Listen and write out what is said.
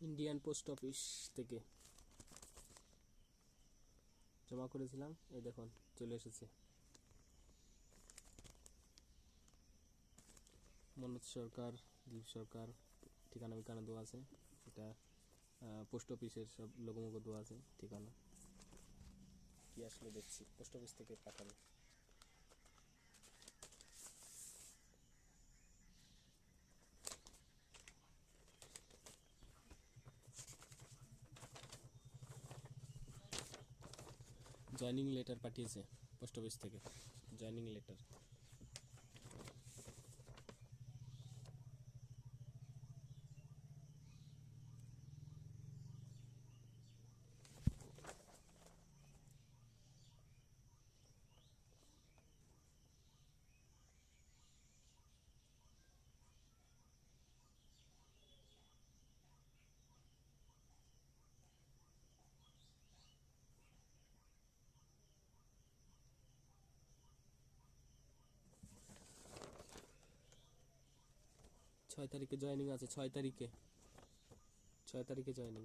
Indian post office থেকে। জমা করেছিলাম, এই দেখুন, চলে এসেছে। মনোজ সরকার, দীপ সরকার, ঠিকানা বিকানা দেওয়া আছে। এটা পোস্ট অফিসের সব লোকমুখ দেওয়া আছে ঠিকানা। কি আসলে দেখছি, পোস্ট অফিস থেকে পাঠানো। জয়নিং লেটার পাঠিয়েছে পোস্ট অফিস থেকে জয়নিং লেটার ছয় তারিখে জয়নিং আছে ছয় তারিখে। ছয় তারিখে জয়নিং